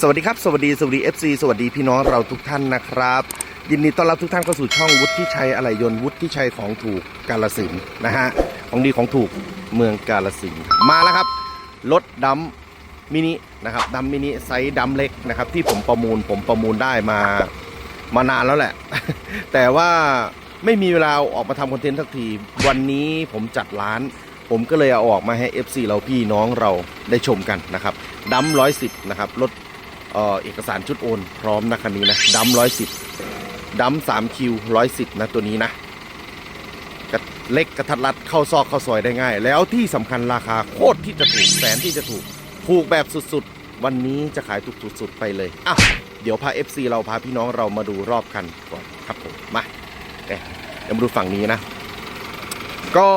สวัสดีครับ สวัสดีสวัสดี FC สวัสดีพี่น้องเราทุกท่านนะครับ ยินดีต้อนรับทุกท่านเข้าสู่ช่องวุฒิชัยอะไหล่ยนต์วุฒิชัยของถูกกาลสินธุ์นะฮะของดีของถูกเมืองกาลสินธุ์มาแล้วครับรถดำมินินะครับดำมินิไซส์ดำเล็กนะครับที่ผมประมูลผมประมูลได้มามานานแล้วแหละ แต่ว่าไม่มีเวลาเอาออกมาทำคอนเทนต์สักที วันนี้ผมจัดร้าน ผมก็เลยเอาออกมาให้ FC เราพี่น้องเราได้ชมกันนะครับดัมร้อยสิบนะครับรถ เออเอกสารชุดโอนพร้อมนะคันนี้นะดัมร้อยสิบดัมสามคิวร้อยสิบนะตัวนี้นะเล็กกระทัดรัดเข้าซอกเข้าซอยได้ง่าย แล้วที่สำคัญราคาโคตรที่จะถูกแสนที่จะถูกถูกแบบสุดๆ วันนี้จะขายถูกสุดๆไปเลยอะเดี๋ยวพา FC เราพาพี่น้องเรามาดูรอบคันก่อนครับผมมาเอ๊ะเดี๋ยวมาดูฝั่งนี้นะ ก็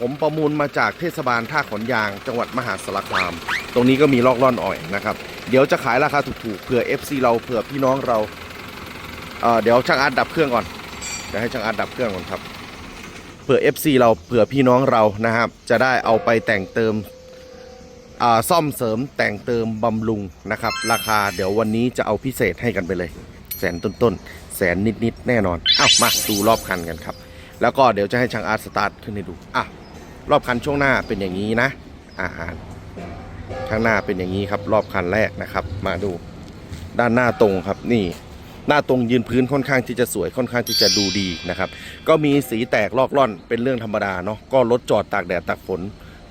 ผมประมูลมาจากเทศบาลท่าขนยางจังหวัดมหาสารคาม ตรงนี้ก็มีลอกล่อนอ่อยนะครับ เดี๋ยวจะขายราคาถูกๆเผื่อ FC เราเผื่อพี่น้องเราเเดี๋ยวช่างอาร์ตดับเครื่องก่อนเดี๋ยวให้ช่างอาร์ตดับเครื่องก่อนครับเผื่อ FC เราเผื่อพี่น้องเรานะครับ จะได้เอาไปแต่งเติมอ่าซ่อมเสริมแต่งเติมบำรุงนะครับ ราคาเดี๋ยววันนี้จะเอาพิเศษให้กันไปเลย แสนต้นๆแสนนิดๆแน่นอนอ้าวมาดูรอบคันกันครับ แล้วก็เดี๋ยวจะให้ช่างอาร์ตสตาร์ทขึ้นให้ดูอะรอบคันช่วงหน้าเป็นอย่างนี้นะอาหาร ข้างหน้าเป็นอย่างนี้ครับรอบคันแรกนะครับ มาดูด้านหน้าตรงครับนี่ หน้าตรงยืนพื้นค่อนข้างที่จะสวยค่อนข้างที่จะดูดีนะครับ ก็มีสีแตกลอกล่อนเป็นเรื่องธรรมดาเนาะก็รถจอดตากแดดตากฝน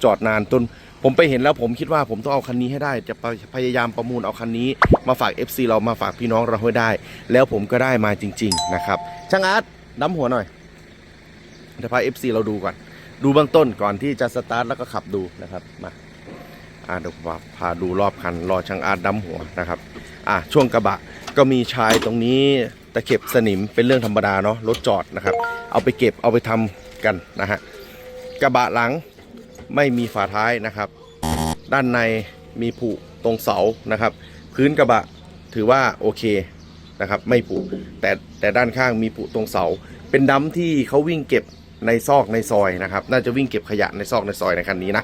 จอดนานจนผมไปเห็นแล้วผมคิดว่าผมต้องเอาคันนี้ให้ได้ จะพยายามประมูลเอาคันนี้ มาฝาก FC เรามาฝากพี่น้องเราให้ได้ แล้วผมก็ได้มาจริง ๆ นะครับช่างอาร์ตน้ำหัวหน่อยเดี๋ยวพา FC เราดูก่อน ดูเบื้องต้นก่อนที่จะสตาร์ทแล้วก็ขับดูนะครับมา อ่าเดี๋ยวผมพาดูรอบคันรอช่างอาร์ตดำหัวนะครับอะช่วงกระบะก็มีชายตรงนี้ตะเข็บสนิมเป็นเรื่องธรรมดาเนาะรถจอดนะครับ เอาไปเก็บเอาไปทำกันนะฮะกระบะหลังไม่มีฝาท้ายนะครับ ด้านในมีผุตรงเสานะครับ พื้นกระบะถือว่าโอเคนะครับไม่ผุแต่แต่ด้านข้างมีผุตรงเสา เป็นดัมที่เขาวิ่งเก็บในซอกในซอยนะครับ น่าจะวิ่งเก็บขยะในซอกในซอยในคันนี้นะ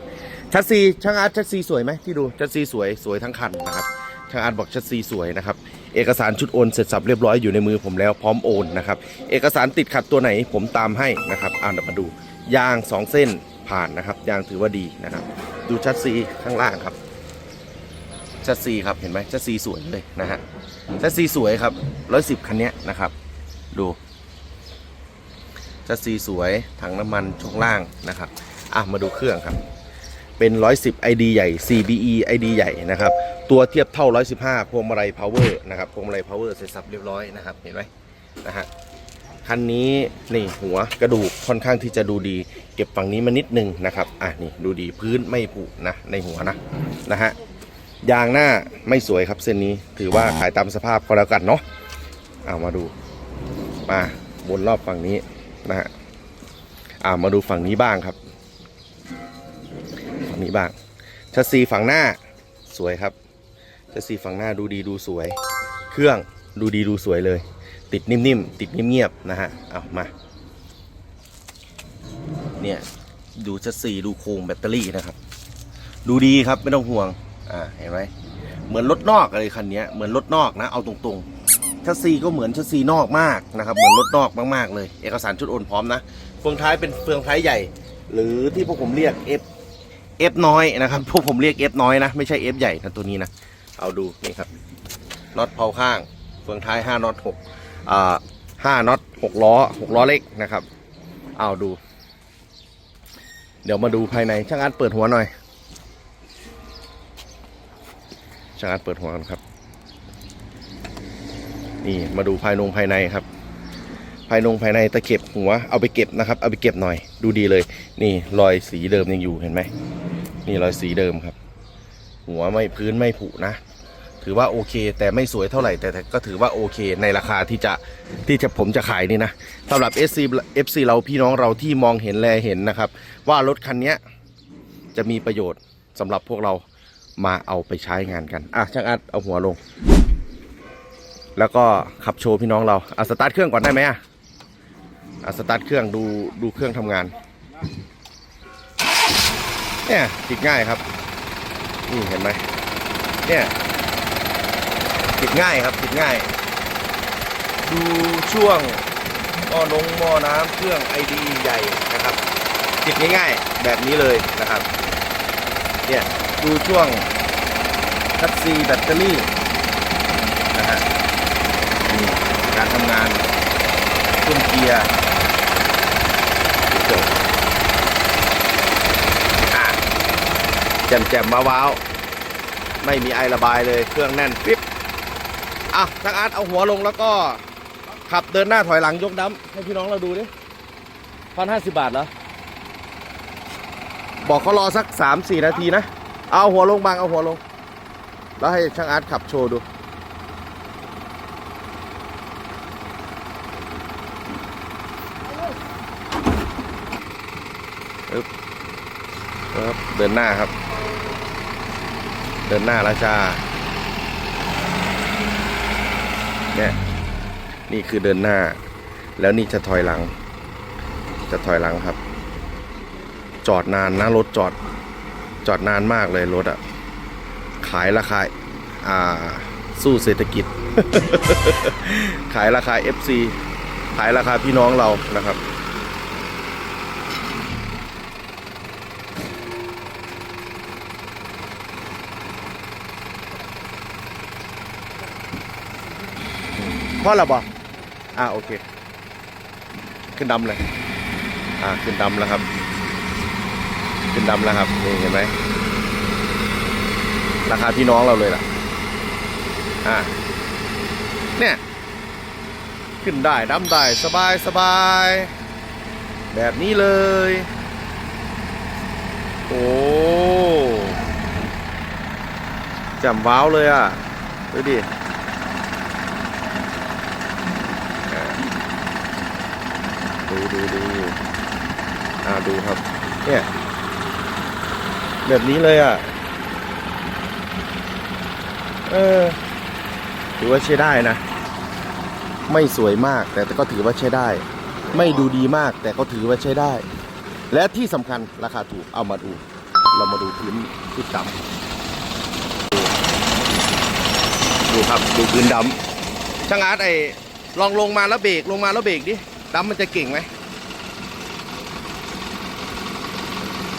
ชัดซีช่างอาร์ตชัดซีสวยไหมที่ดูชัดซีสวยสวยทั้งคันนะครับช่างอาร์ตบอกชัดซีสวยนะครับเอกสารชุดโอนเสร็จสับเรียบร้อยอยู่ในมือผมแล้วพร้อมโอนนะครับเอกสารติดขัดตัวไหนผมตามให้นะครับอ่านมาดูยางสองเส้นผ่านนะครับยางถือว่าดีนะครับ ดูชัดซีข้างล่างครับชัดซีครับเห็นไหมชัดซีสวยเลยนะฮะชัดซีสวยครับร้อยสิบคันนี้นะครับ ดูชัดซีสวยถังน้ำมันช่วงล่างนะครับอะมาดูเครื่องครับ เป็น 110 ID ใหญ่ CBE ID ใหญ่นะครับ ตัวเทียบเท่า 115 พวงมาลัย power นะครับ พวงมาลัย power เสร็จสับเรียบร้อยนะครับ เห็นไหมนะฮะ คันนี้นี่หัวกระดูกค่อนข้างที่จะดูดี เก็บฝั่งนี้มานิดนึงนะครับ อะนี่ดูดีพื้นไม่ผุนะในหัวนะนะฮะ ยางหน้าไม่สวยครับเส้นนี้ ถือว่าขายตามสภาพก็แล้วกันเนาะ เอามาดู มาบนรอบฝั่งนี้นะฮะ อ่ามาดูฝั่งนี้บ้างครับ ฝั่งนี้บ้างชัสซีฝั่งหน้าสวยครับชัสซีฝั่งหน้าดูดีดูสวย เครื่องดูดีดูสวยเลย ติดนิ่มๆติดเงียบๆนะฮะเอามาเนี่ยดูชัสซีดูโครงแบตเตอรี่นะครับ ดูดีครับไม่ต้องห่วงอ่าเห็นไหมเหมือนรถนอกอะไรคันนี้เหมือนรถนอกนะเอาตรงๆชัสซีก็เหมือนชัสซีนอกมากนะครับเหมือนรถนอกมากๆเลย เอกสารชุดโอนพร้อมนะเฟืองท้ายเป็นเฟืองท้ายใหญ่ หรือที่พวกผมเรียก F F น้อยนะครับพวกผมเรียก F น้อยนะ ไม่ใช่ F ใหญ่นะตัวนี้นะ เอาดูนี่ครับน็อตเผาข้างเฟืองท้าย5น็อต6อ่า5น็อต6ล้อ6ล้อเล็กนะครับ เอาดู เดี๋ยวมาดูภายในช่างอาร์ตเปิดหัวหน่อยช่างอาร์ตเปิดหัวกันครับ นี่มาดูภายนงภายในครับ ภายนงภายในตะเข็บหัวเอาไปเก็บนะครับ เอาไปเก็บหน่อยดูดีเลย นี่รอยสีเดิมยังอยู่เห็นไหมนี่รอยสีเดิมครับ หัวไม่พื้นไม่ผุนะ ถือว่าโอเค แต่ไม่สวยเท่าไหร่แต่ก็ถือว่าโอเค ในราคาที่จะที่จะผมจะขายนี่นะสำหรับ FC FC เราพี่น้องเราที่มองเห็นแลเห็นนะครับ ว่ารถคันนี้จะมีประโยชน์สำหรับพวกเรามาเอาไปใช้งานกันอะช่างอัดเอาหัวลงแล้วก็ขับโชว์พี่น้องเรา เอะสตาร์ทเครื่องก่อนได้ไหมอะ สตาร์ทเครื่องดูดูเครื่องทำงาน เนี่ยติดง่ายครับ นี่เห็นไหมเนี่ยติดง่ายครับติดง่าย ดูช่วงหม้อนงหม้อน้ำเครื่องไอดีใหญ่นะครับติดง่ายๆแบบนี้เลยนะครับเนี่ยดูช่วงคัตซีแบตเตอรี่นะฮะนี่การทำงานช่วงเกียร์จบอะ แจ่มๆมาว้าว ไม่มีไอระบายเลยเครื่องแน่นปิ๊บอะทางอาร์ตเอาหัวลงแล้วก็ขับเดินหน้าถอยหลังยกดั้มให้พี่น้องเราดูดิพันห้าสิบบาทเหรอ บอกเขารอสักสามสี่นาทีนะ เอาหัวลงบางเอาหัวลง แล้วให้ช่างอาร์ตขับโชว์ดูปึ๊บ ปึ๊บเดินหน้าครับ เดินหน้าแล้วจ้าเนี่ยนี่คือเดินหน้า แล้วนี่จะถอยหลัง จะถอยหลังครับ จอดนานนะรถจอดจอดนานมากเลยรถอะขายราคาอ่าสู้เศรษฐกิจ ขายราคา FC ขายราคาพี่น้องเรานะครับ พ่อหรอบอกอ่าโอเค ขึ้นดำเลย อ่าขึ้นดำแล้วครับ ขึ้นดำแล้วครับนี่เห็นไหมราคาพี่น้องเราเลยล่ะ อ่าเนี่ยขึ้นได้ดำได้สบายสบาย แบบนี้เลย โอ้จำว้าวเลยอะดูดิดูดู อ่าดูครับ เนี่ย แบบนี้เลยอะ เออ ถือว่าใช้ได้นะ ไม่สวยมากแต่ก็ถือว่าใช้ได้ ไม่ดูดีมากแต่ก็ถือว่าใช้ได้ และที่สำคัญราคาถูกเอามาดู เรามาดูพื้นพื้นดำดูครับดูพื้นดำช่างอาร์ตไอลองลงมาแล้วเบรกลงมาแล้วเบรกดิดำมันจะเก่งไหม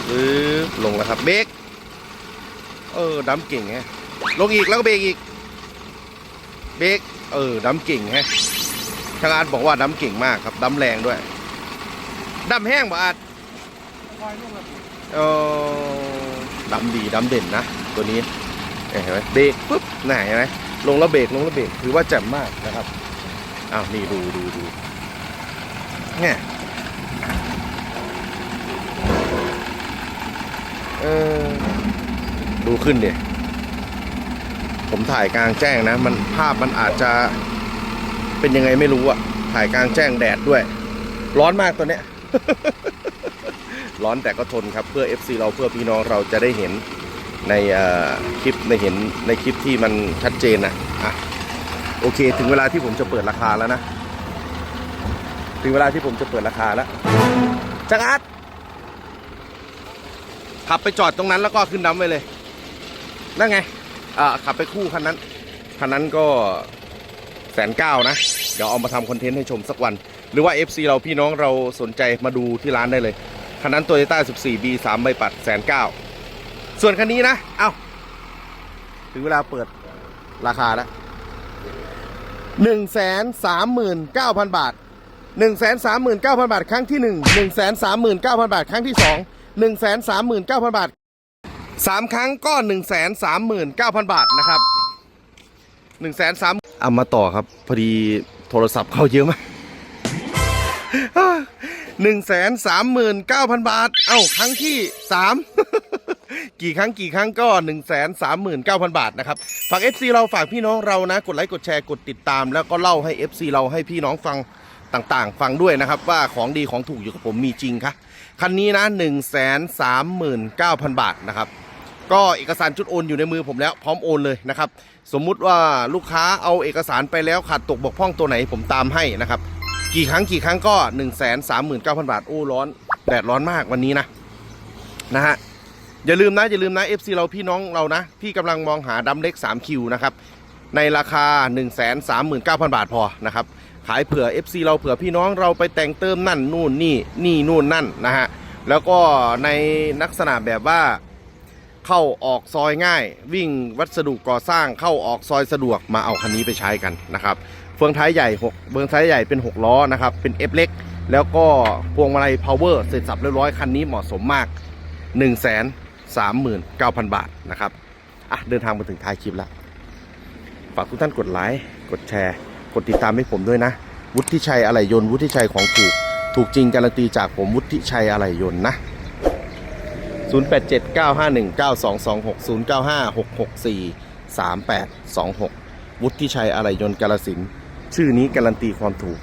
ปึ๊บลงแล้วครับเบรกเออดำเก่งไงลงอีกแล้วก็เบรกอีก เบรกเออดำเก่งฮะทางอาร์ตบอกว่าดำเก่งมากครับดำแรงด้วยดำแห้งบ่อาร์ตเออดำดีดำเด่นนะ ตัวนี้เห็นไหมเบรกปุ๊บไหนเห็นไหมลงแล้วเบรกลงแล้วเบรกถือว่าแจ่มมากนะครับอ้าวนี่ดูดูดูเนี่ย เออ ดูขึ้นเดี๋ยผมถ่ายกลางแจ้งนะ มันภาพมันอาจจะเป็นยังไงไม่รู้อะถ่ายกลางแจ้งแดดด้วย ร้อนมากตัวเนี้ย ร้อนแต่ก็ทนครับเพื่อ FC เราเพื่อพี่น้องเราจะได้เห็นในคลิปในเห็นในคลิปที่มันชัดเจนนะอะโอเค ถึงเวลาที่ผมจะเปิดราคาแล้วนะ ถึงเวลาที่ผมจะเปิดราคาแล้วจังอาร์ต ขับไปจอดตรงนั้นแล้วก็ขึ้นน้ำไปเลยนั่นไงอ่าขับไปคู่คันนั้นคันนั้นก็แสนเก้านะ เดี๋ยวเอามาทำคอนเทนต์ให้ชมสักวัน หรือว่า FC เราพี่น้องเราสนใจมาดูที่ร้านได้เลย คันนั้น Toyota 14 B 3ใบปัดแสนเก้าส่วนคันนี้นะ เอ้า ถึงเวลาเปิดราคาแล้วหนึ่งแสนสามหมื่นเก้าพันบาท1 3 9 0 0 0บาท ครั้งที่1 1 3 9 0 0 0บาท ครั้งที่2 1 3 9 0 0 0 บาท 3 ครั้งก็ 1 3 9 0 0 0 บาทนะครับ1 3 0 0 0เอามาต่อครับ พอดีโทรศัพท์เข้าเยอะมากหนึ่งแสนสามหมื่นเก้าพันบาท เอ้า ครั้งที่สามกี่ครั้งกี่ครั้งก็1นึ่งแสนสามหมื่นเก้าพันบาทนะครับ ฝาก FC เราฝากพี่น้องเรานะ กดไลค์ กดแชร์ กดติดตาม แล้วก็เล่าให้ FC เราให้พี่น้องฟังต่างๆ ฟังด้วยนะครับ ว่าของดีของถูกอยู่กับผมมีจริงครับ คันนี้นะ1นึ่งแสนสามหมื่นเก้าพันบาทนะครับ ก็เอกสารชุดโอนอยู่ในมือผมแล้วพร้อมโอนเลยนะครับ สมมุติว่าลูกค้าเอาเอกสารไปแล้วขาดตกบกพร่องตัวไหนผมตามให้นะครับ กี่ครั้งกี่ครั้งก็1นึ่งแสนสามหมื่นเก้าพันบาทโอ้ร้อนแดดร้อนมากวันนี้นะนะฮะอย่าลืมนะอย่าลืมนะ FC เราพี่น้องเรานะ พี่กำลังมองหาดัมเล็ก 3 คิวนะครับ ในราคา 139,000 บาทพอนะครับ ขายเผื่อ FC เราเผื่อพี่น้องเราไปแต่งเติมนั่นนู่นนี่นี่นู่นนั่นนะฮะแล้วก็ในลักษณะแบบว่าเข้าออกซอยง่าย วิ่งวัสดุก่อสร้างเข้าออกซอยสะดวกมาเอาคันนี้ไปใช้กันนะครับเฟืองท้ายใหญ่6เฟืองท้ายใหญ่เป็น 6 ล้อนะครับเป็น F เล็กแล้วก็พวงมาลัย power เสร็จสับเรียบร้อยคันนี้เหมาะสมมาก 1 3 9 0 0 0 บาทนะครับอะเดินทางมาถึงท้ายคลิปแล้ว ฝากทุกท่านกดไลค์กดแชร์ กดติดตามให้ผมด้วยนะ วุฒิชัยอะไหล่ยนต์วุฒิชัยของถูก ถูกจริงการันตีจากผมวุฒิชัยอะไหล่ยนต์นะ 0879519226 วุฒิชัยอะไหล่ยนต์กาลสินชื่อนี้การันตีความถูก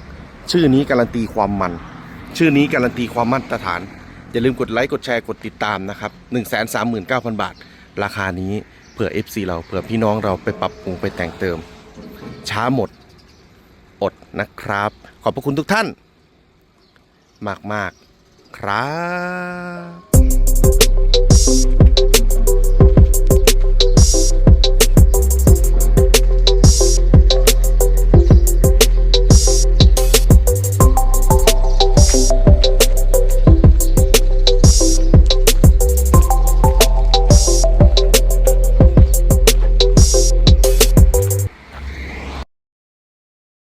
ชื่อนี้การันตีความมัน ชื่อนี้การันตีความมาตรฐาน อย่าลืมกดไลค์กดแชร์กดติดตามนะครับ 139,000 บาท ราคานี้เผื่อ FC เราเผื่อพี่น้องเราไปปรับปรุงไปแต่งเติม ช้าหมด นะครับ ขอบพระคุณทุกท่าน มาก ๆ ครับ